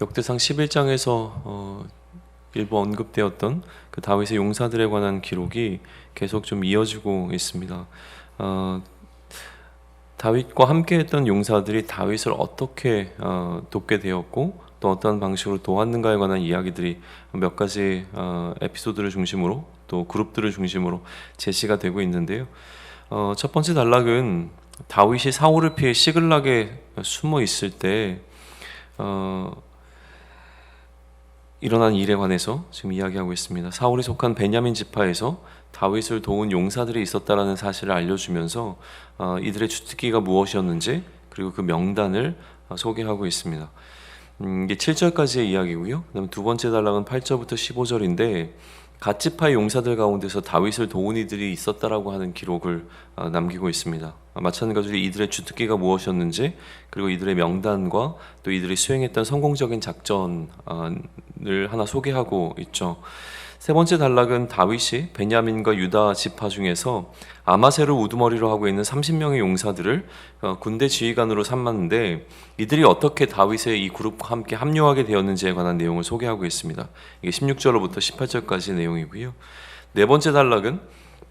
역대상 11장에서 어, 일부 언급되었던 그 다윗의 용사들에 관한 기록이 계속 좀 이어지고 있습니다. 어, 다윗과 함께했던 용사들이 다윗을 어떻게 어, 돕게 되었고 또 어떤 방식으로 도왔는가에 관한 이야기들이 몇 가지 어, 에피소드를 중심으로 또 그룹들을 중심으로 제시가 되고 있는데요. 어, 첫 번째 단락은 다윗이 사울을 피해 시글락에 숨어 있을 때 어, 일어난 일에 관해서 지금 이야기하고 있습니다. 사울이 속한 베냐민 지파에서 다윗을 도운 용사들이 있었다라는 사실을 알려주면서 어, 이들의 주특기가 무엇이었는지 그리고 그 명단을 어, 소개하고 있습니다. 음, 이게 7절까지의 이야기고요. 그다음 두 번째 단락은 8절부터 15절인데 갓지파의 용사들 가운데서 다윗을 도운 이들이 있었다라고 하는 기록을 어, 남기고 있습니다. 아, 마찬가지로 이들의 주특기가 무엇이었는지 그리고 이들의 명단과 또 이들이 수행했던 성공적인 작전을 하나 소개하고 있죠. 세 번째 단락은 다윗이 베냐민과 유다 지파 중에서 아마세를 우두머리로 하고 있는 30명의 용사들을 어, 군대 지휘관으로 삼았는데 이들이 어떻게 다윗의 이 그룹과 함께 합류하게 되었는지에 관한 내용을 소개하고 있습니다. 이게 16절로부터 18절까지 내용이고요. 네 번째 단락은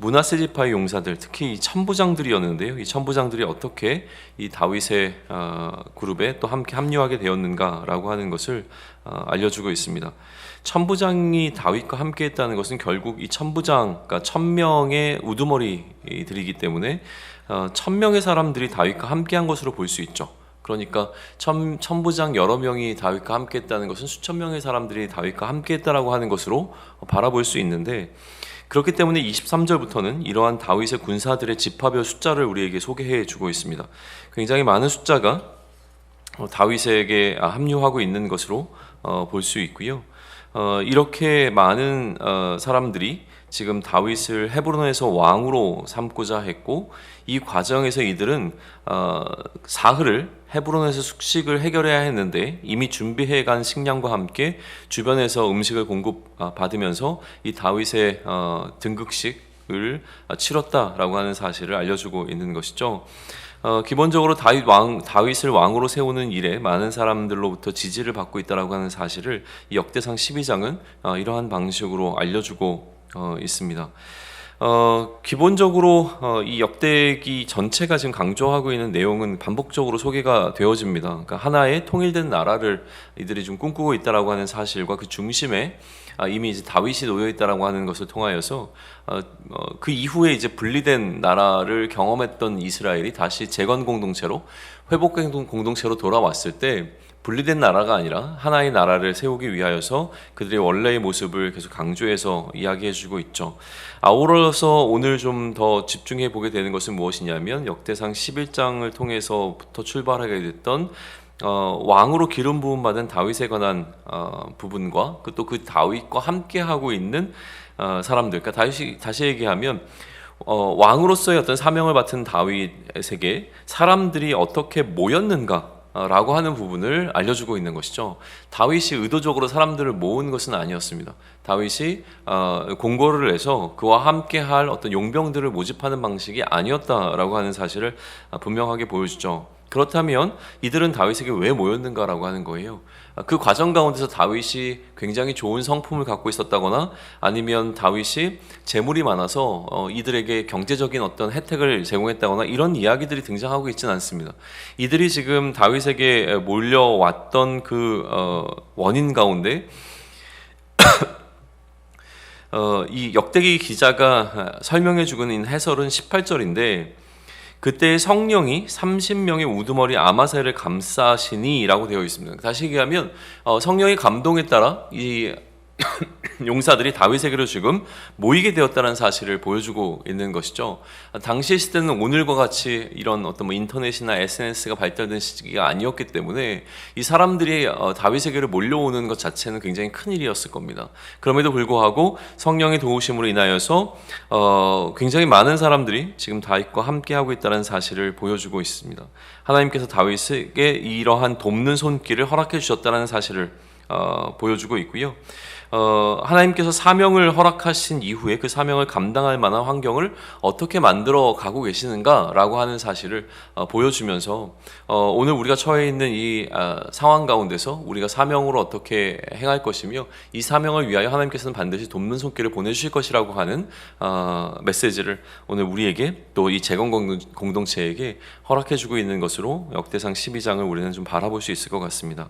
문하세 지파의 용사들, 특히 이 천부장들이었는데요. 이 천부장들이 어떻게 이 다윗의 어, 그룹에 또 함께 합류하게 되었는가라고 하는 것을 어, 알려주고 있습니다. 천부장이 다윗과 함께했다는 것은 결국 이 천부장, 그러니까 천명의 우두머리들이기 때문에 어, 천명의 사람들이 다윗과 함께한 것으로 볼 수 있죠. 그러니까 천, 천부장 여러 명이 다윗과 함께했다는 것은 수천 명의 사람들이 다윗과 함께했다라고 하는 것으로 바라볼 수 있는데 그렇기 때문에 23절부터는 이러한 다윗의 군사들의 집합별 숫자를 우리에게 소개해 주고 있습니다. 굉장히 많은 숫자가 어, 다윗에게 합류하고 있는 것으로 어, 볼수 있고요. 어, 이렇게 많은 사람들이 지금 다윗을 헤브론에서 왕으로 삼고자 했고 이 과정에서 이들은 사흘을 헤브론에서 숙식을 해결해야 했는데 이미 준비해 간 식량과 함께 주변에서 음식을 공급 받으면서 이 다윗의 등극식을 치렀다라고 하는 사실을 알려주고 있는 것이죠. 어, 기본적으로 다윗 왕 다윗을 왕으로 세우는 일에 많은 사람들로부터 지지를 받고 있다라고 하는 사실을 이 역대상 12장은 어, 이러한 방식으로 알려주고 어, 있습니다. 어, 기본적으로 어, 이 역대기 전체가 지금 강조하고 있는 내용은 반복적으로 소개가 되어집니다. 그러니까 하나의 통일된 나라를 이들이 좀 꿈꾸고 있다라고 하는 사실과 그 중심에 아, 이미 이제 다윗이 놓여 있다라고 하는 것을 통하여서 어, 어, 그 이후에 이제 분리된 나라를 경험했던 이스라엘이 다시 재건 공동체로 회복 공동체로 돌아왔을 때 분리된 나라가 아니라 하나의 나라를 세우기 위하여서 그들의 원래의 모습을 계속 강조해서 이야기해주고 있죠. 아우러서 오늘 좀 더 집중해 보게 되는 것은 무엇이냐면 역대상 11장을 통해서부터 출발하게 됐던 어, 왕으로 기름 부음 받은 다윗에 관한 어, 부분과 또그 그 다윗과 함께 하고 있는 어, 사람들. 그러니까 다시 다시 얘기하면 어, 왕으로서의 어떤 사명을 맡은 다윗에게 사람들이 어떻게 모였는가 라고 하는 부분을 알려주고 있는 것이죠. 다윗이 의도적으로 사람들을 모은 것은 아니었습니다. 다윗이 어, 공고를 해서 그와 함께 할 어떤 용병들을 모집하는 방식이 아니었다라고 하는 사실을 분명하게 보여주죠. 그렇다면 이들은 다윗에게 왜 모였는가라고 하는 거예요. 그 과정 가운데서 다윗이 굉장히 좋은 성품을 갖고 있었다거나 아니면 다윗이 재물이 많아서 어, 이들에게 경제적인 어떤 혜택을 제공했다거나 이런 이야기들이 등장하고 있지는 않습니다. 이들이 지금 다윗에게 몰려왔던 그 어, 원인 가운데 어, 이 역대기 기자가 설명해 주고 있는 해설은 18절인데 그때 성령이 30명의 우두머리 아마셀을 감싸시니라고 되어 있습니다. 다시 얘기하면 어, 성령의 감동에 따라 이 용사들이 다윗에게로 지금 모이게 되었다는 사실을 보여주고 있는 것이죠. 당시 시대는 오늘과 같이 이런 어떤 뭐 인터넷이나 SNS가 발달된 시기가 아니었기 때문에 이 사람들이 어, 다윗에게로 몰려오는 것 자체는 굉장히 큰 일이었을 겁니다. 그럼에도 불구하고 성령의 도우심으로 인하여서 어, 굉장히 많은 사람들이 지금 다윗과 함께 하고 있다는 사실을 보여주고 있습니다. 하나님께서 다윗에게 이러한 돕는 손길을 허락해 주셨다는 사실을 어, 보여주고 있고요. 어, 하나님께서 사명을 허락하신 이후에 그 사명을 감당할 만한 환경을 어떻게 만들어 가고 계시는가라고 하는 사실을 어, 보여주면서 어, 오늘 우리가 처해 있는 이 아, 상황 가운데서 우리가 사명으로 어떻게 행할 것이며 이 사명을 위하여 하나님께서는 반드시 돕는 손길을 보내주실 것이라고 하는 어, 메시지를 오늘 우리에게 또 이 재건 공동- 공동체에게 허락해주고 있는 것으로 역대상 12장을 우리는 좀 바라볼 수 있을 것 같습니다.